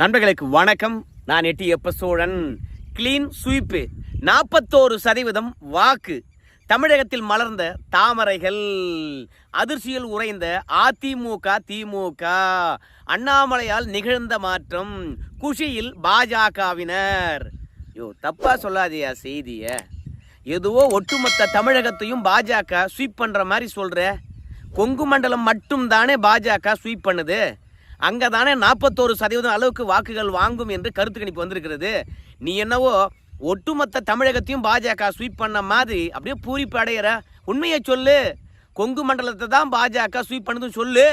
நண்பர்களுக்கு வணக்கம். நான் எட்டி எப்ப சோழன் கிளீன் ஸ்வீப்பு நாற்பத்தோரு சதவீதம் வாக்கு. தமிழகத்தில் மலர்ந்த தாமரைகள். அதிர்ச்சியில் உறைந்த அதிமுக திமுக. அண்ணாமலையால் நிகழ்ந்த மாற்றம். குஷியில் பாஜகவினர். யோ தப்பா சொல்லாதியா செய்திய. எதுவோ ஒட்டுமொத்த தமிழகத்தையும் பாஜக ஸ்வீப் பண்ற மாதிரி சொல்ற. கொங்கு மண்டலம் மட்டும் தானே பாஜக ஸ்வீப் பண்ணுது? அங்கே தானே நாற்பத்தோரு சதவீதம் அளவுக்கு வாக்குகள் வாங்கும் என்று கருத்து கணிப்பு வந்திருக்கிறது. நீ என்னவோ ஒட்டுமொத்த தமிழகத்தையும் பாஜக ஸ்வீப் பண்ண மாதிரி அப்படியே பூரிப்பு அடையிற. உண்மையை சொல்லு. கொங்கு மண்டலத்தை தான் பாஜக ஸ்வீப் பண்ணதும் சொல்லு.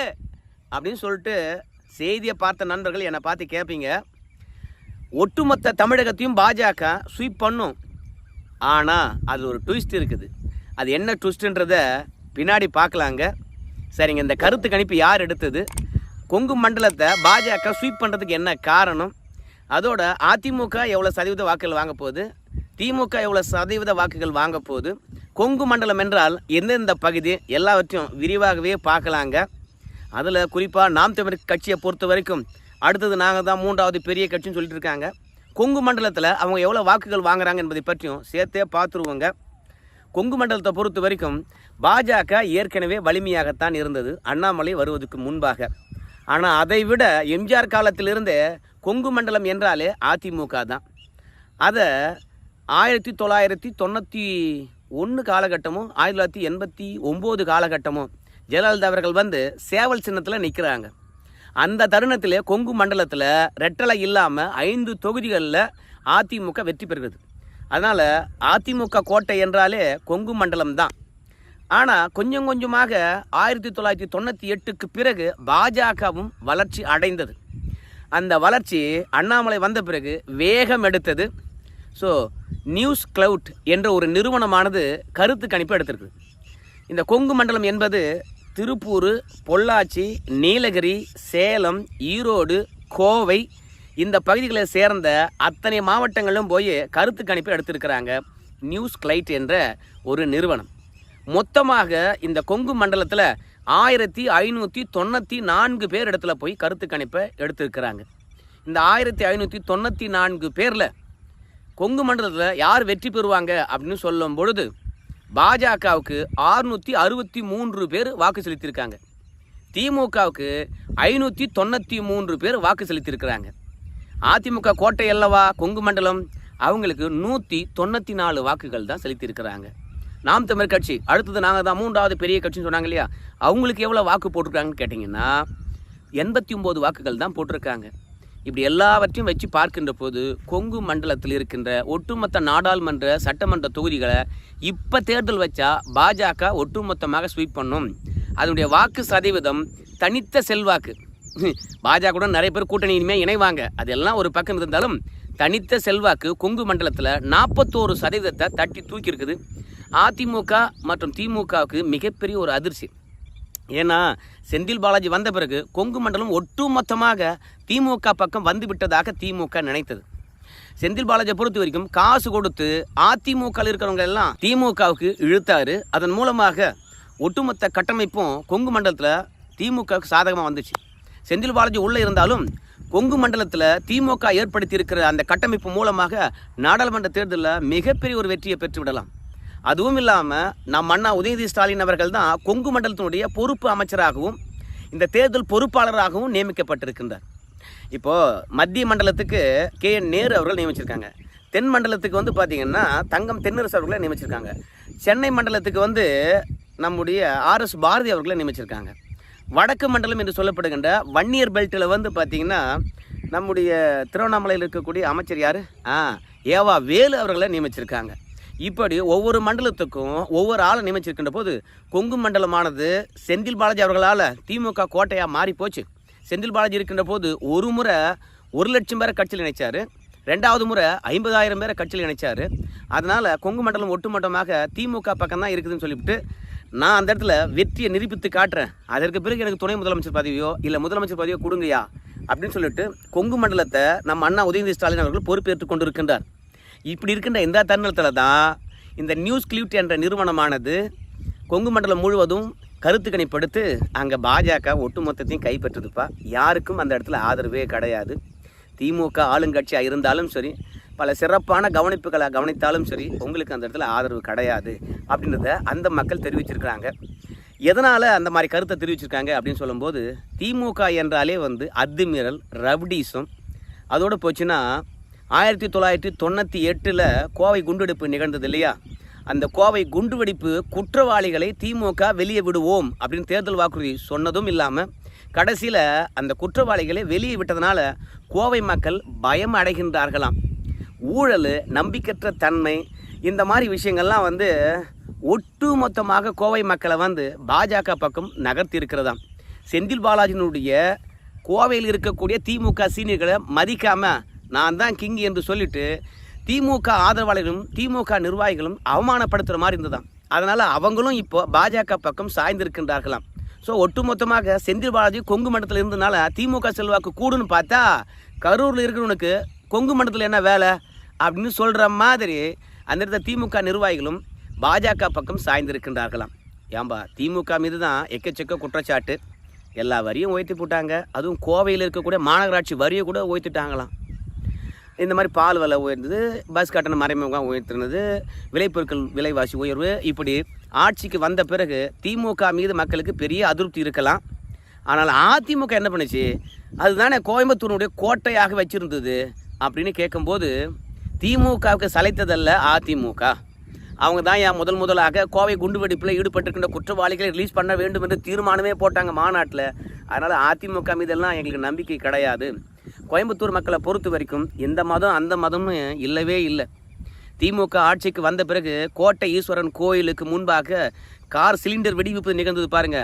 அப்படின்னு சொல்லிட்டு செய்தியை பார்த்த நண்பர்கள் என்னை பார்த்து கேட்பீங்க ஒட்டுமொத்த தமிழகத்தையும் பாஜக ஸ்வீப் பண்ணும். ஆனால் அது ஒரு ட்விஸ்ட் இருக்குது. அது என்ன ட்விஸ்ட்டுன்றத பின்னாடி பார்க்கலாங்க. சரிங்க இந்த கருத்து கணிப்பு யார் எடுத்தது? கொங்கு மண்டலத்தை பாஜக ஸ்வீப் பண்ணுறதுக்கு என்ன காரணம்? அதோட அதிமுக எவ்வளோ சதவீத வாக்குகள் வாங்க போகுது? திமுக எவ்வளோ சதவீத வாக்குகள் வாங்க போகுது? கொங்கு மண்டலம் என்றால் எந்தெந்த பகுதி? எல்லாவற்றையும் விரிவாகவே பார்க்கலாங்க. அதில் குறிப்பாக நாம் தமிழ் கட்சியை பொறுத்த வரைக்கும் அடுத்தது நாங்கள் தான் மூன்றாவது பெரிய கட்சின்னு சொல்லிட்டு இருக்காங்க. கொங்கு மண்டலத்தில் அவங்க எவ்வளோ வாக்குகள் வாங்குறாங்க என்பதை பற்றியும் சேர்த்தே பார்த்துருவோங்க. கொங்கு மண்டலத்தை பொறுத்த வரைக்கும் பாஜக ஏற்கனவே வலிமையாகத்தான் இருந்தது. அண்ணாமலை வருவதற்கு முன்பாக. ஆனால் அதை விட எம்ஜிஆர் காலத்திலிருந்தே கொங்கு மண்டலம் என்றாலே அதிமுக தான். அதை ஆயிரத்தி தொள்ளாயிரத்தி தொண்ணூற்றி ஒன்று காலகட்டமும் ஆயிரத்தி தொள்ளாயிரத்தி எண்பத்தி ஒம்பது காலகட்டமும் ஜெயலலிதா அவர்கள் வந்து சேவல் சின்னத்தில் நிற்கிறாங்க அந்த தருணத்தில் கொங்கு மண்டலத்தில் ரெட்டலை இல்லாமல் ஐந்து தொகுதிகளில் அதிமுக வெற்றி பெறுகிறது. அதனால் அதிமுக கோட்டை என்றாலே கொங்கு மண்டலம் தான். ஆனால் கொஞ்சம் கொஞ்சமாக ஆயிரத்தி தொள்ளாயிரத்தி தொண்ணூற்றி எட்டுக்கு பிறகு பாஜகவும் வளர்ச்சி அடைந்தது. அந்த வளர்ச்சி அண்ணாமலை வந்த பிறகு வேகம் எடுத்தது. ஸோ நியூஸ் கிளவுட் என்ற ஒரு நிறுவனமானது கருத்து கணிப்பு எடுத்திருக்கு. இந்த கொங்கு மண்டலம் என்பது திருப்பூர் பொள்ளாச்சி நீலகிரி சேலம் ஈரோடு கோவை இந்த பகுதிகளை சேர்ந்த அத்தனை மாவட்டங்களும் போய் கருத்து கணிப்பு எடுத்திருக்கிறாங்க. நியூஸ் கிளைட் என்ற ஒரு நிறுவனம். மொத்தமாக இந்த கொங்கு மண்டலத்தில் ஆயிரத்தி ஐநூற்றி தொண்ணூற்றி நான்கு பேர் இடத்துல போய் கருத்து கணிப்பை எடுத்திருக்கிறாங்க. இந்த ஆயிரத்தி ஐநூற்றி தொண்ணூற்றி நான்கு பேரில் கொங்கு மண்டலத்தில் யார் வெற்றி பெறுவாங்க அப்படின்னு சொல்லும் பொழுது பாஜகவுக்கு ஆறுநூற்றி அறுபத்தி மூன்று பேர் வாக்கு செலுத்தியிருக்காங்க. திமுகவுக்கு ஐநூற்றி தொண்ணூற்றி மூன்று பேர் வாக்கு செலுத்தியிருக்கிறாங்க. அதிமுக கோட்டை அல்லவா கொங்கு மண்டலம் அவங்களுக்கு நூற்றி தொண்ணூற்றி நாலு வாக்குகள் தான் செலுத்தியிருக்கிறாங்க. நாம் தமிழ் கட்சி அடுத்தது நாங்கள் தான் மூன்றாவது பெரிய கட்சின்னு சொன்னாங்க இல்லையா? அவங்களுக்கு எவ்வளோ வாக்கு போட்டிருக்காங்கன்னு கேட்டிங்கன்னா எண்பத்தி ஒம்பது வாக்குகள் தான் போட்டிருக்காங்க. இப்படி எல்லாவற்றையும் வச்சு பார்க்கின்ற போது கொங்கு மண்டலத்தில் இருக்கின்ற ஒட்டுமொத்த நாடாளுமன்ற சட்டமன்ற தொகுதிகளை இப்போ தேர்தல் வச்சா பாஜக ஒட்டுமொத்தமாக ஸ்வீப் பண்ணும். அதனுடைய வாக்கு சதவீதம் தனித்த செல்வாக்கு. பாஜக கூட நிறைய பேர் கூட்டணி இனிமேல் இணைவாங்க. அதெல்லாம் ஒரு பக்கம் இருந்தாலும் தனித்த செல்வாக்கு கொங்கு மண்டலத்தில் நாற்பத்தோரு சதவீதத்தை தட்டி தூக்கி இருக்குது அதிமுக மற்றும் திமுகவுக்கு மிகப்பெரிய ஒரு அதிர்ச்சி. ஏன்னா செந்தில் பாலாஜி வந்த பிறகு கொங்கு மண்டலம் ஒட்டுமொத்தமாக திமுக பக்கம் வந்து விட்டதாக திமுக நினைத்தது. செந்தில் பாலாஜியை பொறுத்த வரைக்கும் காசு கொடுத்து அதிமுக இருக்கிறவங்க எல்லாம் திமுகவுக்கு இழுத்தாரு. அதன் மூலமாக ஒட்டுமொத்த கட்டமைப்பும் கொங்கு மண்டலத்தில் திமுகவுக்கு சாதகமாக வந்துச்சு. செந்தில் பாலாஜி உள்ளே இருந்தாலும் கொங்கு மண்டலத்தில் திமுக ஏற்படுத்தி இருக்கிற அந்த கட்டமைப்பு மூலமாக நாடாளுமன்ற தேர்தலில் மிகப்பெரிய ஒரு வெற்றியை பெற்று விடலாம். அதுவும் இல்லாமல் நம் அண்ணா உதயநிதி ஸ்டாலின் அவர்கள் தான் கொங்கு மண்டலத்தினுடைய பொறுப்பு அமைச்சராகவும் இந்த தேர்தல் பொறுப்பாளராகவும் நியமிக்கப்பட்டிருக்கின்றார். இப்போது மத்திய மண்டலத்துக்கு கே என் நேரு அவர்கள் நியமிச்சிருக்காங்க. தென் மண்டலத்துக்கு வந்து பார்த்திங்கன்னா தங்கம் தென்னரசு அவர்களை நியமிச்சிருக்காங்க. சென்னை மண்டலத்துக்கு வந்து நம்முடைய ஆர்எஸ் பாரதி அவர்களை நியமிச்சிருக்காங்க. வடக்கு மண்டலம் என்று சொல்லப்படுகின்ற வன்னியர் பெல்ட்டில் வந்து பார்த்திங்கன்னா நம்முடைய திருவண்ணாமலையில் இருக்கக்கூடிய அமைச்சர் யார்? ஆ ஏவா வேலு அவர்களை நியமிச்சிருக்காங்க. இப்படி ஒவ்வொரு மண்டலத்துக்கும் ஒவ்வொரு ஆளை நியமிச்சிருக்கின்ற போது கொங்கு மண்டலமானது செந்தில் பாலாஜி அவர்களால் திமுக கோட்டையாக மாறி போச்சு. செந்தில் பாலாஜி இருக்கின்ற போது ஒரு முறை ஒரு லட்சம் பேரை கட்சியில் இணைச்சார். ரெண்டாவது முறை ஐம்பதாயிரம் பேரை கட்சியில் இணைச்சார். அதனால் கொங்கு மண்டலம் ஒட்டுமொட்டமாக திமுக பக்கம் தான் இருக்குதுன்னு சொல்லிவிட்டு நான் அந்த இடத்துல வெற்றியை நிரூபித்து காட்டுறேன். அதற்கு பிறகு எனக்கு துணை முதலமைச்சர் பதவியோ இல்லை முதலமைச்சர் பதவியோ கொடுங்கயா அப்படின்னு சொல்லிட்டு கொங்கு மண்டலத்தை நம்ம அண்ணா உதயநிதி ஸ்டாலின் அவர்கள் பொறுப்பேற்றுக் கொண்டிருக்கின்றார். இப்படி இருக்கின்ற இந்த தருணத்தில் தான் இந்த நியூஸ் கிளிப்ட் என்ற நிறுவனமானது கொங்கு மண்டலம் முழுவதும் கருத்து கணிப்படுத்து அங்கே பாஜக ஒட்டுமொத்தத்தையும் கைப்பற்றுதுப்பா. யாருக்கும் அந்த இடத்துல ஆதரவே கிடையாது. திமுக ஆளுங்கட்சியாக இருந்தாலும் சரி பல சிறப்பான கவனிப்புகளை கவனித்தாலும் சரி உங்களுக்கு அந்த இடத்துல ஆதரவு கிடையாது அப்படின்றத அந்த மக்கள் தெரிவிச்சிருக்கிறாங்க. எதனால் அந்த மாதிரி கருத்தை தெரிவிச்சிருக்காங்க அப்படின்னு சொல்லும்போது திமுக என்றாலே வந்து அத்துமீறல் ரவுடிசம் அதோடு போச்சுன்னா ஆயிரத்தி தொள்ளாயிரத்தி தொண்ணூற்றி எட்டில் கோவை குண்டுவெடிப்பு நிகழ்ந்தது இல்லையா? அந்த கோவை குண்டுவெடிப்பு குற்றவாளிகளை திமுக வெளியே விடுவோம் அப்படின்னு தேர்தல் வாக்குறுதி சொன்னதும் இல்லாமல் கடைசியில் அந்த குற்றவாளிகளை வெளியே விட்டதுனால கோவை மக்கள் பயம் அடைகின்றார்களாம். ஊழல் நம்பிக்கற்ற தன்மை இந்த மாதிரி விஷயங்கள்லாம் வந்து ஒட்டு மொத்தமாக கோவை மக்களை வந்து பாஜக பக்கம் நகர்த்தி இருக்கிறதாம் செந்தில் பாலாஜினுடைய கோவையில் இருக்கக்கூடிய திமுக சீனியர்களை மதிக்காமல் நான் தான் கிங் என்று சொல்லிட்டு திமுக ஆதரவாளர்களும் திமுக நிர்வாகிகளும் அவமானப்படுத்துகிற மாதிரி இருந்ததாம். அதனால் அவங்களும் இப்போ பாஜக பக்கம் சாய்ந்திருக்கின்றார்களாம். ஸோ ஒட்டுமொத்தமாக செந்தில் பாலாஜி கொங்கு மண்டலத்தில் இருந்தனால திமுக செல்வாக்கு கூடுன்னு பார்த்தா கரூரில் இருக்கிறவனுக்கு கொங்கு மண்டலத்தில் என்ன வேலை அப்படின்னு சொல்கிற மாதிரி அந்த இடத்துல திமுக நிர்வாகிகளும் பாஜக பக்கம் சாய்ந்திருக்கின்றார்களாம். ஏம்பா திமுக மீது தான் எக்கச்சக்க குற்றச்சாட்டு. எல்லா வரியும் உயர்த்தி போட்டாங்க. அதுவும் கோவையில் இருக்கக்கூடிய மாநகராட்சி வரியை கூட உயர்த்திட்டாங்களாம். இந்த மாதிரி பால் விலை உயர்ந்தது பஸ் கட்டணம் மறைமுகம் உயர்த்தினது விளைபொருட்கள் விலைவாசி உயர்வு இப்படி ஆட்சிக்கு வந்த பிறகு திமுக மீது மக்களுக்கு பெரிய அதிருப்தி இருக்கலாம். ஆனால் அதிமுக என்ன பண்ணுச்சு? அதுதானே கோயம்புத்தூருடைய கோட்டையாக வச்சிருந்தது அப்படின்னு கேட்கும்போது திமுகவுக்கு சளைத்ததல்ல அதிமுக. அவங்க தான் என் முதல் முதலாக கோவை குண்டுவெடிப்பில் ஈடுபட்டிருக்கின்ற குற்றவாளிகளை ரிலீஸ் பண்ண வேண்டும் என்று தீர்மானமே போட்டாங்க மாநாட்டில். அதனால் அதிமுக மீதெல்லாம் எங்களுக்கு நம்பிக்கை கிடையாது. கோயம்புத்தூர் மக்களை பொறுத்த வரைக்கும் இந்த மதம் அந்த மதமும் இல்லவே இல்லை. திமுக ஆட்சிக்கு வந்த பிறகு கோட்டை ஈஸ்வரன் கோயிலுக்கு முன்பாக கார் சிலிண்டர் வெடிவிப்பு நிகழ்ந்தது பாருங்க.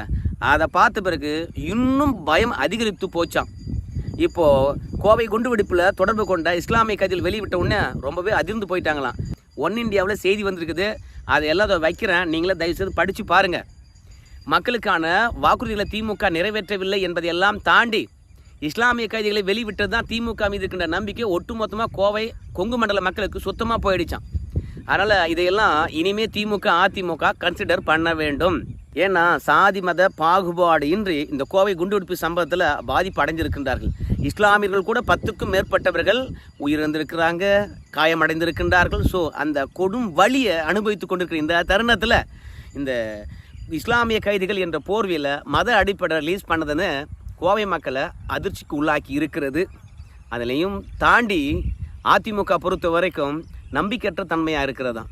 அதை பார்த்த பிறகு இன்னும் பயம் அதிகரித்து போச்சாம். இப்போ கோவை குண்டுவெடிப்பில் தொடர்பு கொண்ட இஸ்லாமிய கதில் வெளியிட்ட உடனே ரொம்பவே அதிர்ந்து போயிட்டாங்களாம். ஒன் இந்தியாவில் செய்தி வந்திருக்குது. அதை எல்லாம் வைக்கிறேன். நீங்களே தயவுசெய்து படித்து பாருங்கள் மக்களுக்கான வாக்குறுதிகளை திமுக நிறைவேற்றவில்லை என்பதையெல்லாம் தாண்டி இஸ்லாமிய கைதிகளை வெளிவிட்டது தான் திமுக மீது இருக்கின்ற நம்பிக்கை. ஒட்டுமொத்தமாக கோவை கொங்கு மண்டல மக்களுக்கு சுத்தமாக போயிடுச்சான் அதனால் இதையெல்லாம் இனிமே திமுக அதிமுக கன்சிடர் பண்ண வேண்டும். ஏன்னா சாதி மத பாகுபாடு இன்றி இந்த கோவை குண்டுவெடிப்பு சம்பவத்தில் பாதிப்பு அடைஞ்சிருக்கின்றார்கள் இஸ்லாமியர்கள் கூட பத்துக்கும் மேற்பட்டவர்கள் உயிரிழந்திருக்கிறாங்க காயமடைந்திருக்கின்றார்கள். ஸோ அந்த கொடும் வழியை அனுபவித்து கொண்டிருக்கிற இந்த தருணத்தில் இந்த இஸ்லாமிய கைதிகள் என்ற போர்வையில் மத அடிப்படை ரிலீஸ் பண்ணதுன்னு கோவை மக்களை அதிர்ச்சிக்கு உள்ளாக்கி இருக்கிறது. அதுலேயும் தாண்டி அதிமுக பொறுத்த வரைக்கும் நம்பிக்கையற்ற தன்மையாக இருக்கிறதா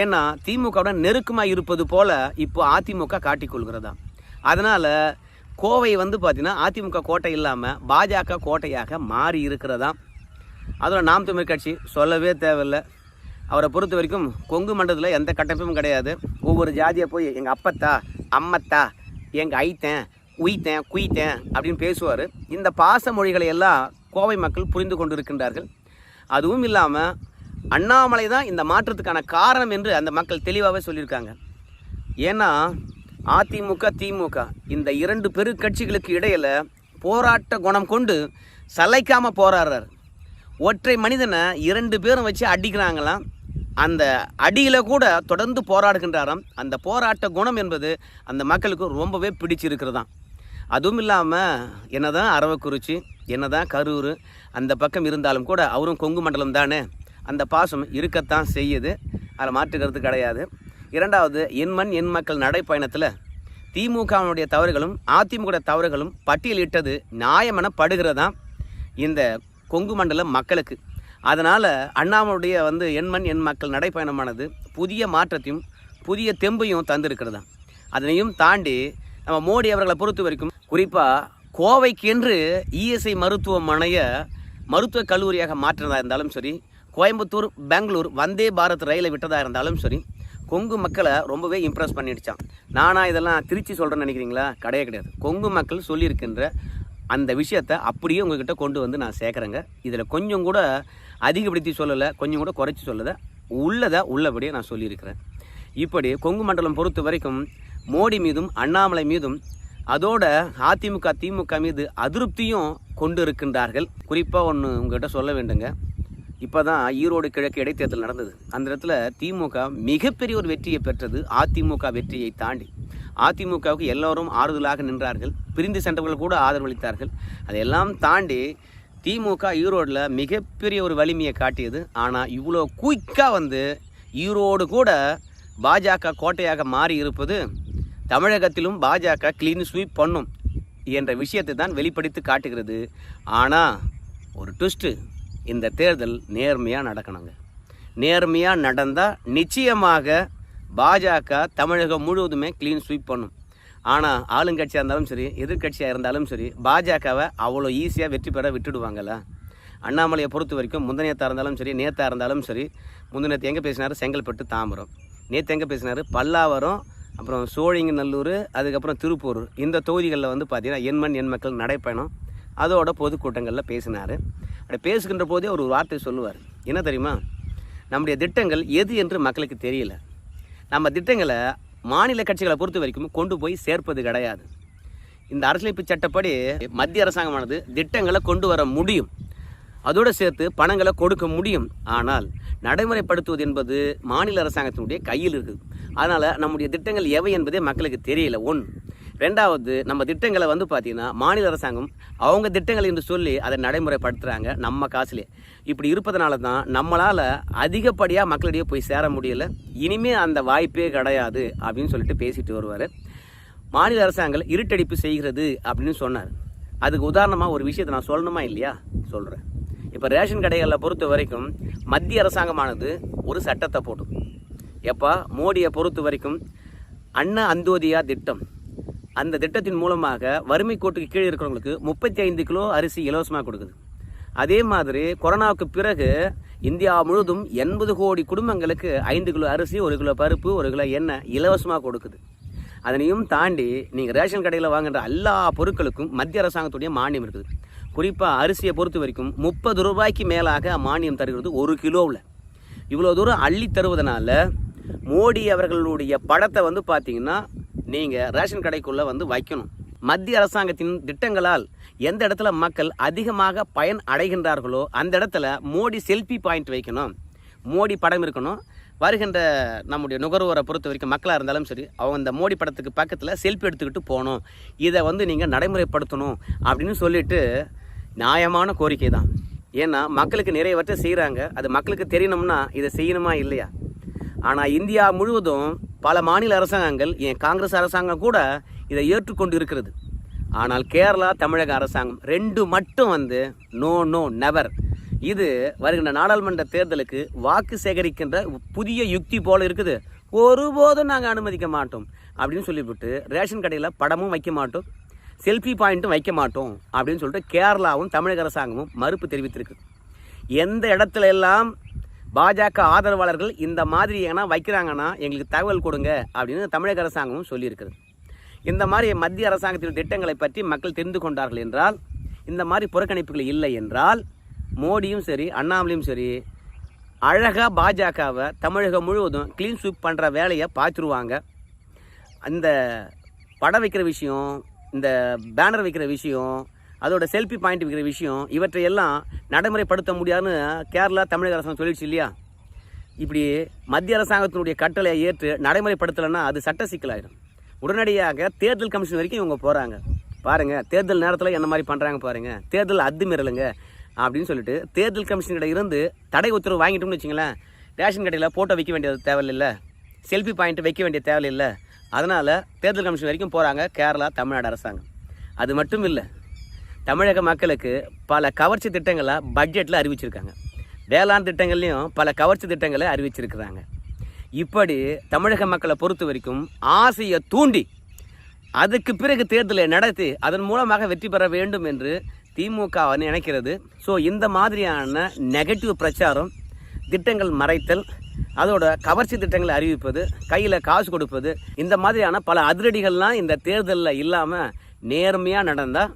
ஏன்னா திமுகவுடன் நெருக்கமாக இருப்பது போல் இப்போ அதிமுக காட்டிக்கொள்கிறதா அதனால் கோவை வந்து பார்த்திங்கன்னா அதிமுக கோட்டை இல்லாமல் பாஜக கோட்டையாக மாறி இருக்கிறதா அதோட நாம் தமிழ் கட்சி சொல்லவே தேவையில்லை. அவரை பொறுத்த வரைக்கும் கொங்கு மண்டலத்தில் எந்த கட்டமைப்பும் கிடையாது. ஒவ்வொரு ஜாதியை போய் எங்கள் அப்பத்தா அம்மத்தா எங்கள் ஐத்தன் உயித்தேன் குயித்தேன் அப்படின்னு பேசுவார். இந்த பாச மொழிகளை எல்லாம் கோவை மக்கள் புரிந்து கொண்டு இருக்கின்றார்கள் அதுவும் இல்லாமல் அண்ணாமலை தான் இந்த மாற்றத்துக்கான காரணம் என்று அந்த மக்கள் தெளிவாகவே சொல்லியிருக்காங்க. ஏன்னா அதிமுக திமுக இந்த இரண்டு பெருக்கட்சிகளுக்கு இடையில் போராட்ட குணம் கொண்டு சலைக்காமல் போராடுறார். ஒற்றை மனிதனை இரண்டு பேரும் வச்சு அடிக்கிறாங்களாம். அந்த அடியில் கூட தொடர்ந்து போராடுகின்றாராம். அந்த போராட்ட குணம் என்பது அந்த மக்களுக்கு ரொம்பவே பிடிச்சிருக்கிறதாம். அதுவும் இல்லாமல் என்னதான் அரவக்குறிச்சி என்னதான் கரூர் அந்த பக்கம் இருந்தாலும் கூட அவரும் கொங்கு மண்டலம் தானே. அந்த பாசம் இருக்கத்தான் செய்யுது. அதில் மாற்றுக்கிறது கிடையாது. இரண்டாவது என் மண் என் மக்கள் நடைப்பயணத்தில் திமுகவினுடைய தவறுகளும் அதிமுக தவறுகளும் பட்டியலிட்டது நியாயமென படுகிறதா இந்த கொங்கு மண்டல மக்களுக்கு. அதனால் அண்ணாமலுடைய வந்து எண்மண் எண் மக்கள் நடைப்பயணமானது புதிய மாற்றத்தையும் புதிய தெம்பையும் தந்திருக்கிறதா? அதனையும் தாண்டி நம்ம மோடி அவர்களை பொறுத்த வரைக்கும் குறிப்பாக கோவைக்கென்று இஎஸ்ஐ மருத்துவமனையை மருத்துவக் கல்லூரியாக மாற்றினதாக இருந்தாலும் சரி கோயம்புத்தூர் பெங்களூர் வந்தே பாரத் ரயிலை விட்டதாக இருந்தாலும் சரி கொங்கு மக்களை ரொம்பவே இம்ப்ரெஸ் பண்ணிடுச்சான் நானாக இதெல்லாம் திருச்சி சொல்கிறேன்னு நினைக்கிறீங்களா? கிடையாது கிடையாது. கொங்கு மக்கள் சொல்லியிருக்கின்ற அந்த விஷயத்தை அப்படியே உங்ககிட்ட கொண்டு வந்து நான் சேர்க்குறேங்க. இதில் கொஞ்சம் கூட அதிகப்படுத்தி சொல்லலை கொஞ்சம் கூட குறைச்சி சொல்லலை. உள்ளதை உள்ளபடியே நான் சொல்லியிருக்கிறேன். இப்படி கொங்கு மண்டலம் பொறுத்த வரைக்கும் மோடி மீதும் அண்ணாமலை மீதும் அதோட அதிமுக திமுக மீது அதிருப்தியும் கொண்டு இருக்கின்றார்கள் குறிப்பாக ஒன்று உங்ககிட்ட சொல்ல வேண்டுங்க. இப்போ தான் ஈரோடு கிழக்கு இடைத்தேர்தல் நடந்தது. அந்த இடத்துல திமுக மிகப்பெரிய ஒரு வெற்றியை பெற்றது அதிமுக வெற்றியை தாண்டி. அதிமுகவுக்கு எல்லோரும் ஆறுதலாக நின்றார்கள். பிரிந்து சென்றவர்கள் கூட ஆதரவளித்தார்கள். அதையெல்லாம் தாண்டி திமுக ஈரோடில் மிகப்பெரிய ஒரு வலிமையை காட்டியது. ஆனால் இவ்வளோ குயிக்காக வந்து ஈரோடு கூட பாஜக கோட்டையாக மாறி இருப்பது தமிழகத்திலும் பாஜக க்ளீன் ஸ்வீப் பண்ணும் என்ற விஷயத்தை தான் வெளிப்படுத்தி காட்டுகிறது. ஆனால் ஒரு ட்விஸ்ட்டு இந்த தேர்தல் நேர்மையாக நடக்கணுங்க. நேர்மையாக நடந்தால் நிச்சயமாக பாஜக தமிழகம் முழுவதுமே க்ளீன் ஸ்வீப் பண்ணும். ஆனால் ஆளுங்கட்சியாக இருந்தாலும் சரி எதிர்க்கட்சியாக இருந்தாலும் சரி பாஜகவை அவ்வளோ ஈஸியாக வெற்றி பெற விட்டுடுவாங்கல்ல. அண்ணாமலையை பொறுத்த வரைக்கும் முந்தனையத்தாக இருந்தாலும் சரி நேத்தாக இருந்தாலும் சரி முந்தினத்து எங்கே பேசினார்? செங்கல்பட்டு தாம்பரம். நேற்று எங்கே பேசினார்? பல்லாவரம் அப்புறம் சோழிங்கநல்லூர் அதுக்கப்புறம் திருப்பூர். இந்த தொகுதிகளில் வந்து பார்த்திங்கன்னா எண்மண் எண் மக்கள் நடைப்பயணம். அதோட பொதுக்கூட்டங்களில் பேசினார். அப்படி பேசுகின்ற போதே ஒரு வார்த்தை சொல்லுவார். என்ன தெரியுமா? நம்முடைய திட்டங்கள் எது என்று மக்களுக்கு தெரியல. நம்ம திட்டங்களை மாநில கட்சிகளை பொறுத்த வரைக்கும் கொண்டு போய் சேர்ப்பது கிடையாது. இந்த அரசியலமைப்பு சட்டப்படி மத்திய அரசாங்கமானது திட்டங்களை கொண்டு வர முடியும். அதோடு சேர்த்து பணங்களை கொடுக்க முடியும். ஆனால் நடைமுறைப்படுத்துவது என்பது மாநில அரசாங்கத்தினுடைய கையில் இருக்குது. அதனால் நம்முடைய திட்டங்கள் எவை என்பதே மக்களுக்கு தெரியல. ஒன்று. ரெண்டாவது நம்ம திட்டங்களை வந்து பார்த்திங்கன்னா மாநில அரசாங்கம் அவங்க திட்டங்கள் என்று சொல்லி அதை நடைமுறைப்படுத்துகிறாங்க நம்ம காசுலேயே இப்படி இருப்பதனால தான் நம்மளால் அதிகப்படியாக மக்களிடையே போய் சேர முடியல. இனிமே அந்த வாய்ப்பே கிடையாது அப்படின்னு சொல்லிட்டு பேசிட்டு வருவார். மாநில அரசாங்கம் இருட்டடிப்பு செய்கிறது அப்படின்னு சொன்னார். அதுக்கு உதாரணமாக ஒரு விஷயத்தை நான் சொல்லணுமா இல்லையா? சொல்கிறேன் இப்போ ரேஷன் கடைகளில் பொறுத்த வரைக்கும் மத்திய அரசாங்கமானது ஒரு சட்டத்தை போட்டு எப்போ மோடியை பொறுத்த வரைக்கும் அன்ன அந்தோதியா திட்டம். அந்த திட்டத்தின் மூலமாக வறுமை கோட்டுக்கு கீழே இருக்கிறவங்களுக்கு முப்பத்தி ஐந்து கிலோ அரிசி இலவசமாக கொடுக்குது. அதே மாதிரி கொரோனாவுக்கு பிறகு இந்தியா முழுவதும் எண்பது கோடி குடும்பங்களுக்கு ஐந்து கிலோ அரிசி ஒரு கிலோ பருப்பு ஒரு கிலோ எண்ணெய் இலவசமாக கொடுக்குது. அதனையும் தாண்டி நீங்கள் ரேஷன் கடையில் வாங்குகிற எல்லா பொருட்களுக்கும் மத்திய அரசாங்கத்துடைய மானியம் இருக்குது. குறிப்பாக அரிசியை பொறுத்த வரைக்கும் முப்பது ரூபாய்க்கு மேலாக மானியம் தருகிறது ஒரு கிலோவில். இவ்வளோ தூரம் அள்ளி தருவதனால மோடி அவர்களுடைய படத்தை வந்து பார்த்தீங்கன்னா நீங்கள் ரேஷன் கடைக்குள்ளே வந்து வைக்கணும். மத்திய அரசாங்கத்தின் திட்டங்களால் எந்த இடத்துல மக்கள் அதிகமாக பயன் அடைகின்றார்களோ அந்த இடத்துல மோடி செல்ஃபி பாயிண்ட் வைக்கணும். மோடி படம் இருக்கணும். வருகின்ற நம்முடைய நுகர்வோரை பொறுத்த வரைக்கும் மக்களாக இருந்தாலும் சரி அவங்க இந்த மோடி படத்துக்கு பக்கத்தில் செல்ஃபி எடுத்துக்கிட்டு போகணும். இதை வந்து நீங்கள் நடைமுறைப்படுத்தணும் அப்படின்னு சொல்லிட்டு நியாயமான கோரிக்கை தான் ஏன்னா மக்களுக்கு நிறையவற்றை செய்கிறாங்க அது மக்களுக்கு தெரியணும்னா இதை செய்யணுமா இல்லையா? ஆனால் இந்தியா முழுவதும் பல மாநில அரசாங்கங்கள் ஏன் காங்கிரஸ் அரசாங்கம் கூட இதை ஏற்றுக்கொண்டு இருக்கிறது ஆனால் கேரளா தமிழக அரசாங்கம் ரெண்டு மட்டும் வந்து நோ நோ நெவர் இது வருகின்ற நாடாளுமன்ற தேர்தலுக்கு வாக்கு சேகரிக்கின்ற புதிய யுக்தி போல இருக்குது. ஒருபோதும் நாங்கள் அனுமதிக்க மாட்டோம். அப்படின்னு சொல்லிவிட்டு ரேஷன் கடையில் படமும் வைக்க மாட்டோம். செல்ஃபி பாயிண்ட்டும் வைக்க மாட்டோம் அப்படின்னு சொல்லிட்டு கேரளாவும் தமிழக அரசாங்கமும் மறுப்பு தெரிவித்திருக்கு. எந்த இடத்துல எல்லாம் பாஜக ஆதரவாளர்கள் இந்த மாதிரி ஏன்னா வைக்கிறாங்கன்னா எங்களுக்கு தகவல் கொடுங்க அப்படின்னு தமிழக அரசாங்கமும் சொல்லியிருக்கிறது. இந்த மாதிரி மத்திய அரசாங்கத்தின் திட்டங்களை பற்றி மக்கள் தெரிந்து கொண்டார்கள் என்றால் இந்த மாதிரி புறக்கணிப்புகள் இல்லை என்றால் மோடியும் சரி அண்ணாமலையும் சரி அழகாக பாஜகவை தமிழகம் முழுவதும் க்ளீன் ஸ்வீப் பண்ணுற வேலையை பார்த்துருவாங்க. அந்த படம் வைக்கிற விஷயம் இந்த பேனர் வைக்கிற விஷயம் அதோட செல்ஃபி பாயிண்ட் வைக்கிற விஷயம் இவற்றையெல்லாம் நடைமுறைப்படுத்த முடியாதுன்னு கேரளா தமிழக அரசாங்கம் சொல்லிடுச்சு இல்லையா? இப்படி மத்திய அரசாங்கத்தினுடைய கட்டளையை ஏற்று நடைமுறைப்படுத்தலைன்னா அது சட்ட சிக்கலாயிடும். உடனடியாக தேர்தல் கமிஷன் வரைக்கும் இவங்க போகிறாங்க பாருங்கள் தேர்தல் நேரத்தில் என்ன மாதிரி பண்ணுறாங்க பாருங்கள் தேர்தல் அத்துமீறலுங்க அப்படின்னு சொல்லிட்டு தேர்தல் கமிஷன்கிட்ட இருந்து தடை உத்தரவு வாங்கிட்டோம்னு வச்சுங்களேன் ரேஷன் கடையில் ஃபோட்டோ வைக்க வேண்டியது தேவையில்லை. செல்ஃபி பாயிண்ட் வைக்க வேண்டிய தேவையில்லை. அதனால் தேர்தல் கமிஷன் வரைக்கும் போகிறாங்க கேரளா தமிழ்நாடு அரசாங்கம். அது மட்டும் இல்லை தமிழக மக்களுக்கு பல கவர்ச்சி திட்டங்களை பட்ஜெட்டில் அறிவிச்சிருக்காங்க. வேளாண் திட்டங்கள்லையும் பல கவர்ச்சி திட்டங்களை அறிவிச்சிருக்கிறாங்க. இப்படி தமிழக மக்களை பொறுத்த வரைக்கும் ஆசையை தூண்டி அதுக்கு பிறகு தேர்தலை நடத்தி அதன் மூலமாக வெற்றி பெற வேண்டும் என்று திமுக நினைக்கிறது. ஸோ இந்த மாதிரியான நெகட்டிவ் பிரச்சாரம் திட்டங்கள் மறைத்தல் அதோட கவர்ச்சி திட்டங்களை அறிவிப்பது கையில் காசு கொடுப்பது இந்த மாதிரியான பல அதிரடிகள்லாம் இந்த தேர்தலில் இல்லாமல் நேர்மையாக நடந்தால்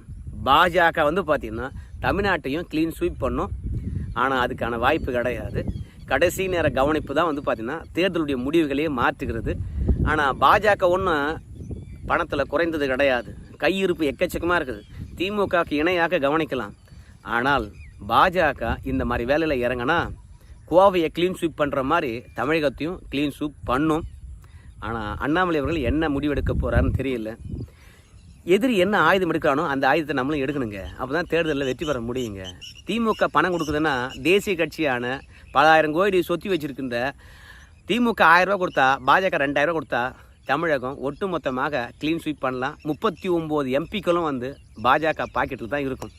பாஜக வந்து பார்த்திங்கன்னா தமிழ்நாட்டையும் க்ளீன் ஸ்வீப் பண்ணும். ஆனால் அதுக்கான வாய்ப்பு கிடையாது. கடைசி நேர கவனிப்பு தான் வந்து பார்த்திங்கன்னா தேர்தலுடைய முடிவுகளையே மாற்றுகிறது. ஆனால் பாஜக ஒன்றும் பணத்தில் குறைந்தது கிடையாது. கையிருப்பு எக்கச்சக்கமாக இருக்குது. திமுகவுக்கு இணையாக கவனிக்கலாம். ஆனால் பாஜக இந்த மாதிரி வேலையில் இறங்கினா கோவையை க்ளீன் ஸ்வீப் பண்ணுற மாதிரி தமிழகத்தையும் க்ளீன் ஸ்வீப் பண்ணும். ஆனால் அண்ணாமலை அவர்கள் என்ன முடிவெடுக்க போகிறாருன்னு தெரியல. எதிரி என்ன ஆயுதம் எடுக்கிறானோ அந்த ஆயுதத்தை நம்மளும் எடுக்கணுங்க. அப்போ தான் தேர்தலில் வெற்றி பெற முடியுங்க. திமுக பணம் கொடுக்குதுன்னா தேசிய கட்சியான பலாயிரம் கோடி சொத்தி வச்சுருக்கின்ற திமுக ஆயிரரூபா கொடுத்தா பாஜக ரெண்டாயிரம் கொடுத்தா தமிழகம் ஒட்டுமொத்தமாக க்ளீன் ஸ்வீப் பண்ணலாம். முப்பத்தி ஒம்பது எம்பிக்களும் வந்து பாஜக பாக்கெட்டில் தான் இருக்கும்.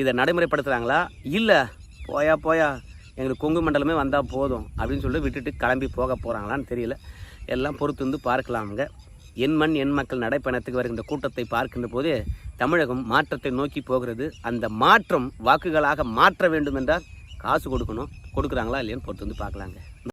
இதை நடைமுறைப்படுத்துகிறாங்களா இல்லை போயா போயா. எங்களுக்கு கொங்கு மண்டலமே வந்தால் போதும் அப்படின்னு சொல்லிட்டு விட்டுட்டு கிளம்பி போக போகிறாங்களான்னு தெரியல. எல்லாம் பொறுத்து வந்து பார்க்கலாமுங்க. என் மண் என் மக்கள் நடைப்பயணத்துக்கு வருகின்ற கூட்டத்தை பார்க்கின்ற போது தமிழகம் மாற்றத்தை நோக்கி போகிறது. அந்த மாற்றம் வாக்குகளாக மாற்ற வேண்டும் என்றால் காசு கொடுக்கணும். கொடுக்குறாங்களா இல்லையான்னு பொறுத்து வந்து பார்க்கலாங்க.